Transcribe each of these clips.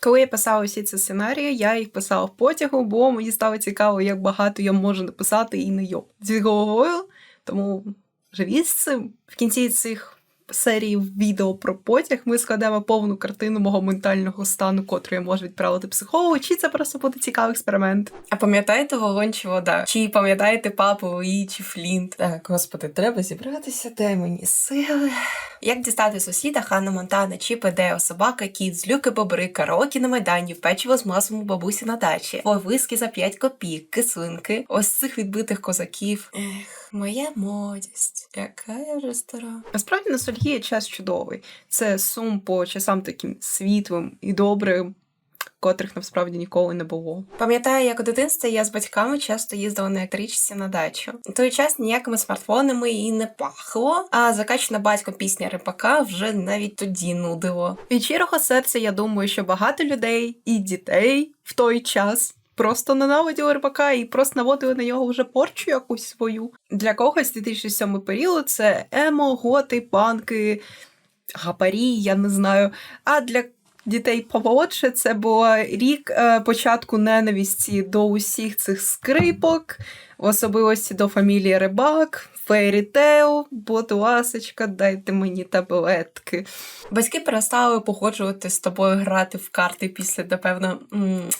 Коли я писала всі ці сценарії, я їх писала в потягу, бо мені стало цікаво, як багато я можу написати і не йоб зі головою. Тому живіть з цим. В кінці цих серій відео про потяг ми складемо повну картину мого ментального стану, котру я можу відправити психологу, чи це просто буде цікавий експеримент. А пам'ятаєте вогонь чи вода? Чи пам'ятаєте папу Луї чи Флінт? Так, господи, треба зібратися, дай мені сили. Як дістати сусіда Ханна Монтана, Чіпи, Део, собака, кіт, злюки, бобри, караоке на майдані, печиво з маслом у бабусі на дачі, виски за 5 копійок, кислинки, ось цих відбитих козаків. Ех, моя молодість, яка я вже стара. Насправді ностальгія час чудовий. Це сум по часам таким світлим і добрим. Котрих насправді ніколи не було. Пам'ятаю, як у дитинстві я з батьками часто їздила на електричці на дачу. У той час ніякими смартфонами і не пахло, а закачана батьком пісня рипака вже навіть тоді нудило. Від щирого серця я думаю, що багато людей і дітей в той час. Просто ненавиділи рибака і просто наводили на нього вже порчу якусь свою. Для когось 2007 період це емо, готи, панки, гапарі, я не знаю. А для дітей помолодше це був рік е, початку ненависті до усіх цих скрипок, в особливості до фамілії Рибак, Фейрі Тейл, будь ласочка, дайте мені таблетки. Батьки перестали погоджувати з тобою грати в карти після, напевно,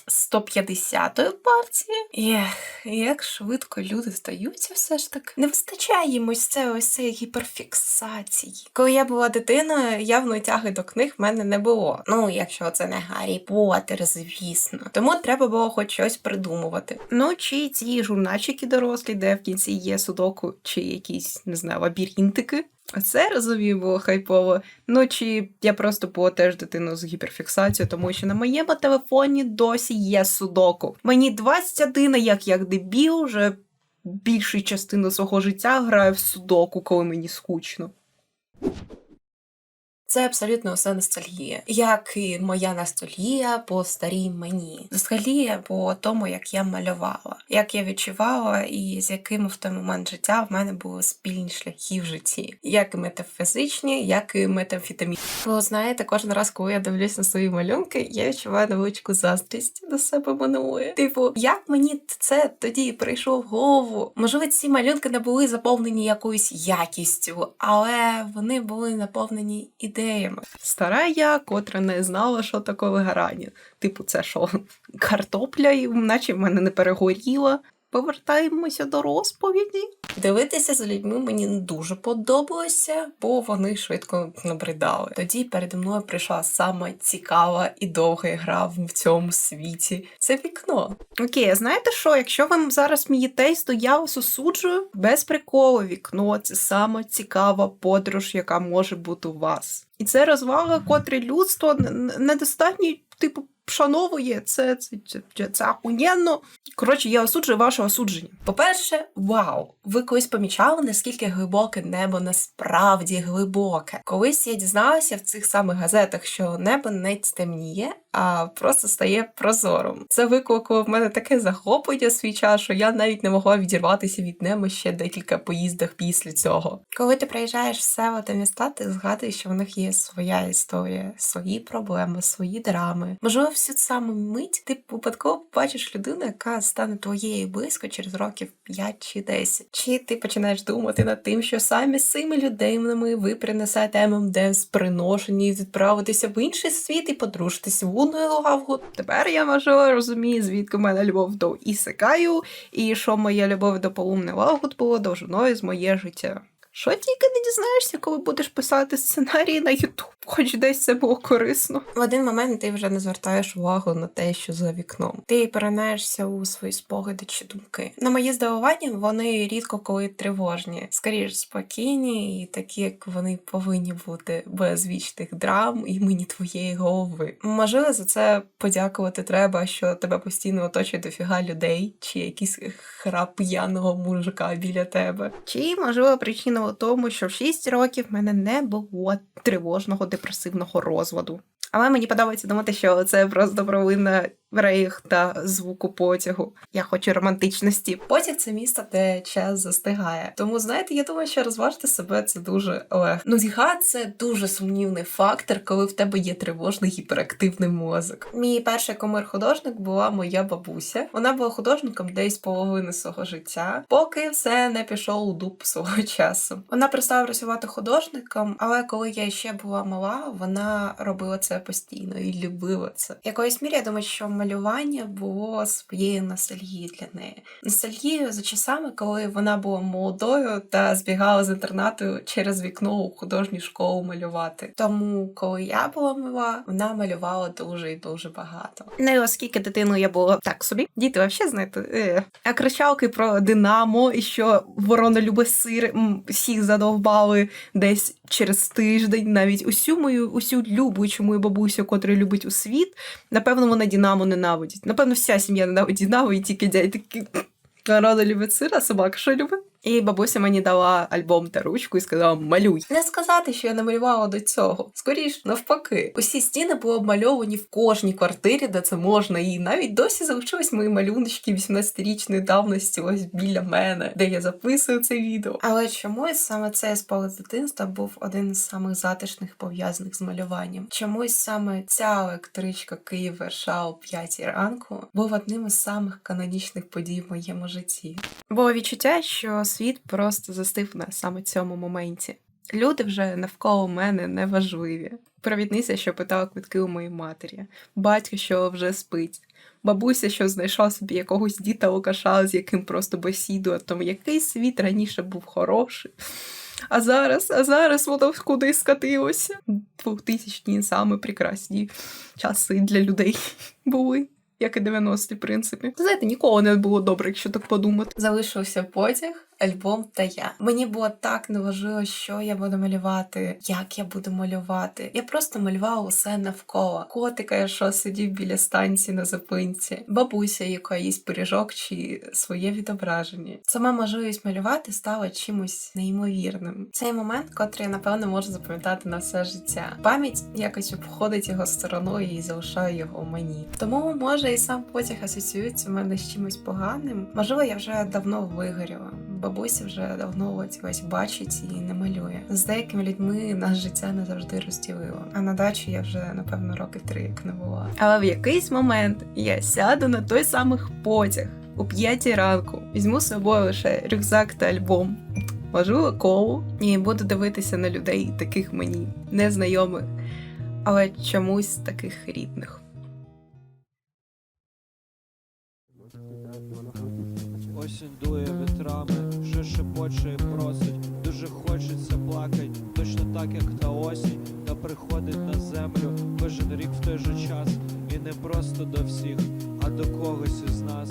150-ї партії. Ех, як швидко люди здаються все ж таки. Не вистачає їм ось це ось цієї гіперфіксації. Коли я була дитиною, явної тяги до книг в мене не було. Ну, якщо це не Гаррі Поттер, звісно. Тому треба було хоч щось придумувати. Ну, чи ці журнальчики дорослі, де в кінці є судоку, чи якісь, не знаю, лабіринтики. Це розумію, було хайпово. Ну чи я просто була теж дитину з гіперфіксацією, тому що на моєму телефоні досі є судоку. Мені 21, а як як дебіл, вже більшу частину свого життя граю в судоку, коли мені скучно. Це абсолютно все ностальгія, як і моя ностальгія по старій мені. Ностальгія по тому, як я малювала, як я відчувала, і з якими в той момент життя в мене були спільні шляхи в житті, як і метафізичні, як і метамфітамі. Ви знаєте, кожен раз, коли я дивлюсь на свої малюнки, я відчуваю невеличку заздрість до себе минулої. Типу, як мені це тоді прийшло в голову? Можливо, ці малюнки не були заповнені якоюсь якістю, але вони були наповнені ідеями. Стара я, котра не знала, що таке вигорання. Типу, це що, картопля, і наче в мене не перегоріла. Повертаємося до розповіді. Дивитися за людьми мені не дуже подобалося, бо вони швидко набридали. Тоді передо мною прийшла сама цікава і довга гра в цьому світі. Це вікно. Окей, а знаєте що? Якщо ви зараз смієтесь, то я вас осуджую без приколу. Вікно це сама цікава подорож, яка може бути у вас. І це розвага, котрі людство недостатньо, типу, вшановує. Це, це, це, це, це ахуєнно. Коротше, я осуджую ваше осудження. По-перше, вау! Ви колись помічали, наскільки глибоке небо насправді глибоке. Колись я дізналася в цих самих газетах, що небо не темніє, а просто стає прозорим. Це викликало в мене таке захоплення свій час, що я навіть не могла відірватися від неба ще декілька поїздах після цього. Коли ти приїжджаєш в села та міста, ти згадуєш, що в них є своя історія, свої проблеми, свої драми. Можливо, всю саму мить ти випадково побачиш людину, яка стане твоєю близько через років 5 чи 10. Чи ти починаєш думати над тим, що самі з цими людинами ви принесете ММД приношені і відправитися в інший світ і подружитися в луною лугавку. Тепер я можу розумію, звідки в мене любов до Ісекаю, і що моя любов до полумне лагут було довжиною з моє життя. Що тільки не дізнаєшся, коли будеш писати сценарії на Ютуб, хоч десь це було корисно. В один момент ти вже не звертаєш увагу на те, що за вікном. Ти перенаєшся у свої спогади чи думки. На моє здивування, вони рідко коли тривожні, скоріш спокійні і такі, як вони повинні бути, без вічних драм і мені твоєї голови. Можливо, за це подякувати треба, що тебе постійно оточує дофіга людей, чи якийсь храп п'яного мужика біля тебе. Чи можливо причина у тому, що в 6 років в мене не було тривожного депресивного розладу. Але мені подобається думати, що це просто провина рейх та звуку потягу. Я хочу романтичності. Потяг це місто, де час застигає. Тому знаєте, я думаю, що розважити себе це дуже легко. Нудьга це дуже сумнівний фактор, коли в тебе є тривожний гіперактивний мозок. Мій перший комир-художник була моя бабуся. Вона була художником десь половини свого життя, поки все не пішов у дуб свого часу. Вона перестала працювати художником, але коли я ще була мала, вона робила це постійно і любила це. Якоїсь мірі я думаю, що малювання було своєю ностальгією для неї. Ностальгією за часами, коли вона була молодою та збігала з інтернату через вікно у художню школу малювати. Тому, коли я була мала, вона малювала дуже і дуже багато. Не оскільки дитиною я була так собі. Діти, взагалі, знаєте, е. кричалки про Динамо і що ворона любить сир, всіх задовбали десь через тиждень, навіть усю мою усю любучу мою бабусю, котра любить у світ. Напевно, вона Дінамо ненавидить. Напевно, вся сім'я ненавидить Дінамо і тільки дядь такі. Народа любить сира, собака що любить? І бабуся мені дала альбом та ручку і сказала: малюй. Не сказати, що я не малювала до цього. Скоріш, навпаки, усі стіни були обмальовані в кожній квартирі, де це можна, і навіть досі залишились мої малюночки 18-річної давності, ось біля мене, де я записую це відео. Але чомусь саме цей з дитинства був один з самих затишних пов'язаних з малюванням. Чомусь саме ця електричка Київ Варшава о 5 ранку був одним із самих канонічних подій в моєму житті. Було відчуття, що світ просто застив на саме цьому моменті. Люди вже навколо мене не важливі. Провідниця, що питала квитки у моїй матері, батько, що вже спить, бабуся, що знайшла собі якогось діта Лукаша, з яким просто бесідує, тому який світ раніше був хороший. А зараз, а зараз воно куди скатилося. Двохтисячні саме прекрасні часи для людей були. Як і 90-ті, в принципі. Знаєте, ніколи не було добре, якщо так подумати. Залишився потяг, альбом та я. Мені було так неважливо, що я буду малювати, як я буду малювати. Я просто малювала усе навколо. Котика, що сидів біля станції на зупинці, бабуся, яка їсть пиріжок чи своє відображення. Сама можливість малювати стала чимось неймовірним. Цей момент, котрий я, напевно можу запам'ятати на все життя. Пам'ять якось обходить його стороною і залишає його мені. Тому може і сам потяг асоціюється в мене з чимось поганим. Можливо, я вже давно вигоріла. Бабуся вже давно ось ось бачить і не малює. З деякими людьми наше життя не завжди розділило. А на дачі я вже напевно роки три як не була. Але в якийсь момент я сяду на той самих потяг у п'ятій ранку. Візьму з собою лише рюкзак та альбом. Можливо, колу і буду дивитися на людей, таких мені незнайомих, але чомусь таких рідних. Осінь дує вітрами, вже шепоче і просить, дуже хочеться плакать, точно так, як та осінь, та приходить на землю кожен рік в той же час, і не просто до всіх, а до когось із нас.